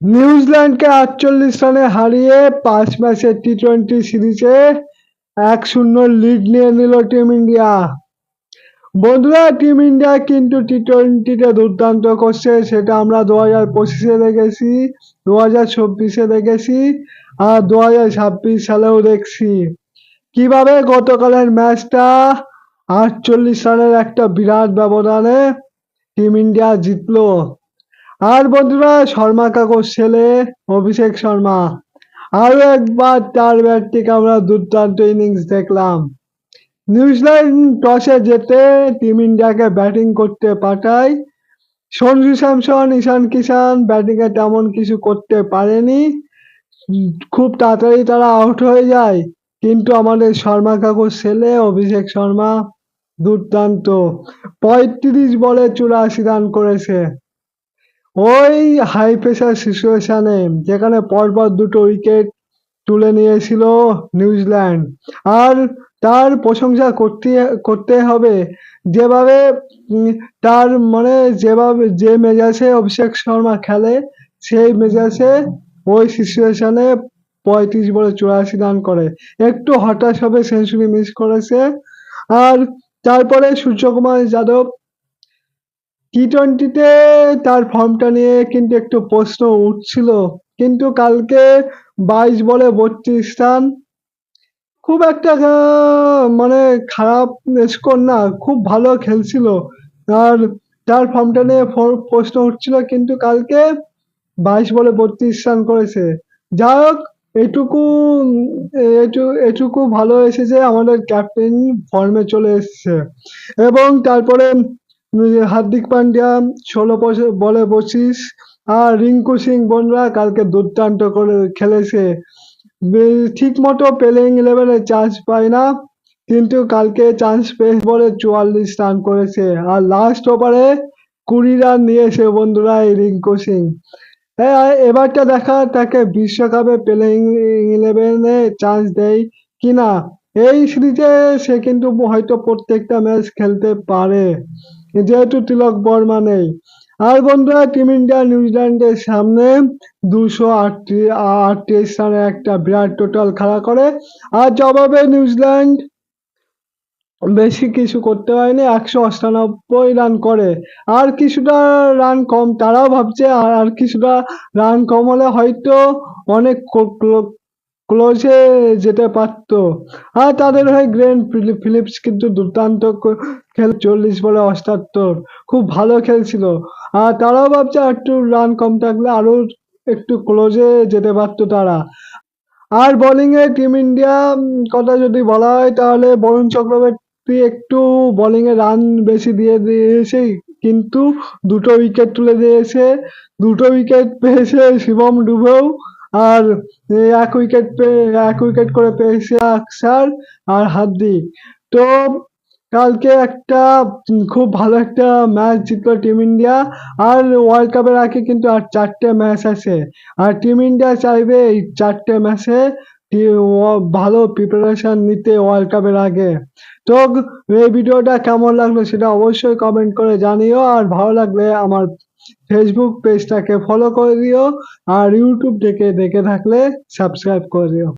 নিউজিল্যান্ডকে আটচল্লিশ রানে হারিয়ে পাঁচ ম্যাচের টি টোয়েন্টি সিরিজে এক শূন্য লিড নিয়ে নিল টিম ইন্ডিয়া। বন্ধুরা, টিম ইন্ডিয়া কিন্তু টি টোয়েন্টিতে দুর্দান্ত করছে, সেটা আমরা দু হাজার পঁচিশে দেখেছি, দু হাজার চব্বিশে দেখেছি, আর দু হাজার ছাব্বিশ সালেও দেখছি। কীভাবে গতকালের ম্যাচটা আটচল্লিশ রানের একটা বিরাট ব্যবধানে টিম ইন্ডিয়া জিতলো। আর বন্ধুরা, শর্মা কাকুর ছেলে অভিষেক শর্মা। আরও একবার তার ব্যাট আমরা দুর্দান্ত ইনিংস দেখলাম। নিউজিল্যান্ড টসে যেতে টিম ইন্ডিয়াকে ব্যাটিং করতে পাঠায়। সঞ্জু স্যামসন, ঈশান কিষান ব্যাটিংয়ে তেমন কিছু করতে পারেনি। খুব তাড়াতাড়ি তারা আউট হয়ে যায়। কিন্তু আমাদের শর্মা কাকুর ছেলে অভিষেক শর্মা দুর্দান্ত। পঁয়ত্রিশ বলে চুরাশি রান করেছে। ওই হাই প্রেসার সিচুয়েশনে যেখানে পরপর দুটো উইকেট তুলে নিয়েছিল নিউজিল্যান্ড আর তার প্রশংসা করতে করতে হবে। যেভাবে তার মানে যেভাবে, যে মেজাজে অভিষেক শর্মা খেলে, সেই মেজাজে ওই সিচুয়েশনে পঁয়ত্রিশ বলে চুরাশি রান করে। একটু হতাশ হবে সেঞ্চুরি মিস করেছে। আর তারপরে সূর্যকুমার যাদব টি টোয়েন্টিতে তার ফর্মটা নিয়ে কিন্তু একটু প্রশ্ন উঠছিল। কিন্তু কালকে বাইশ বলে বত্রিশ রান। খুব একটা মানে খারাপ স্কোর না, খুব ভালো খেলছিল। আর তার ফর্মটা নিয়ে প্রশ্ন উঠছিল, কিন্তু কালকে বাইশ বলে বত্রিশ রান করেছে। যাই হোক, এটুকু এটুকু ভালো এসেছে আমাদের ক্যাপ্টেন ফর্মে চলে এসেছে। এবং তারপরে হার্দিক পান্ডিয়া, ষোলো বলে পঁচিশ আর রিঙ্কু সিং বোনরা কালকে দুর্দান্ত করে খেলেছে। ঠিক মতো প্লেইং ইলেভেনে চান্স পায় না, কিন্তু কালকে চান্স পেয়ে বলে চুয়াল্লিশ রান করেছে। আর লাস্ট ওভারে কুড়ি রান নিয়েছে বন্ধুরা এই রিঙ্কু সিং। হ্যাঁ এবারটা দেখা তাকে বিশ্বকাপে প্লেইং ইলেভেনে চান্স দেয় কিনা? এই সিরিজে সে কিন্তু হয়তো প্রত্যেকটা ম্যাচ খেলতে পারে। যেহেতু তিলক বর্মা নেই। আর বন্ধুরা, টিম ইন্ডিয়া নিউজিল্যান্ডের সামনে দুশো আটত্রিশ রানের একটা বিরাট টোটাল খেলা করে। আর জবাবে নিউজিল্যান্ড বেশি কিছু করতে পারেনি, একশো অষ্টানব্বই রান করে। আর কিছুটা রান কম, তারাও ভাবছে, আর আর কিছুটা রান কম হলে হয়তো অনেক ক্লোজে যেতে পারতো। আর তাদের হয়ে গ্রেন ফিলিপস কিন্তু দুর্দান্ত খেল চল্লিশ বলে অষ্টাত্তর। খুব ভালো খেলছিল। আর তারাও ভাবছে একটু রান কম থাকলে আরও একটু ক্লোজে যেতে পারতো তারা। আর বোলিং এ টিম ইন্ডিয়া কথা যদি বলা হয় তাহলে বরুণ চক্রবর্তী একটু বোলিং এ রান বেশি দিয়ে দিয়েছে কিন্তু দুটো উইকেট তুলে দিয়েছে। দুটো উইকেট পেয়েছে শিবম ডুবেও। আর এক উইকেট পেয়ে এক উইকেট করে পেয়েছে আকসার আর হার্দিক। তো কালকে একটা খুব ভালো একটা ম্যাচ জিতলো টিম ইন্ডিয়া আর ওয়ার্ল্ড কাপের আগে কিন্তু আর চারটে ম্যাচ আছে। আর টিম ইন্ডিয়া চাইবে এই চারটে ম্যাচে ভালো প্রিপারেশন নিতে ওয়ার্ল্ড কাপের আগে। তো এই ভিডিওটা কেমন লাগল সেটা অবশ্যই কমেন্ট করে জানিও আর ভালো লাগলে আমার ফেসবুক পেজটাকে ফলো করে দিও আর ইউটিউব থেকে দেখে থাকলে সাবস্ক্রাইব করে দিও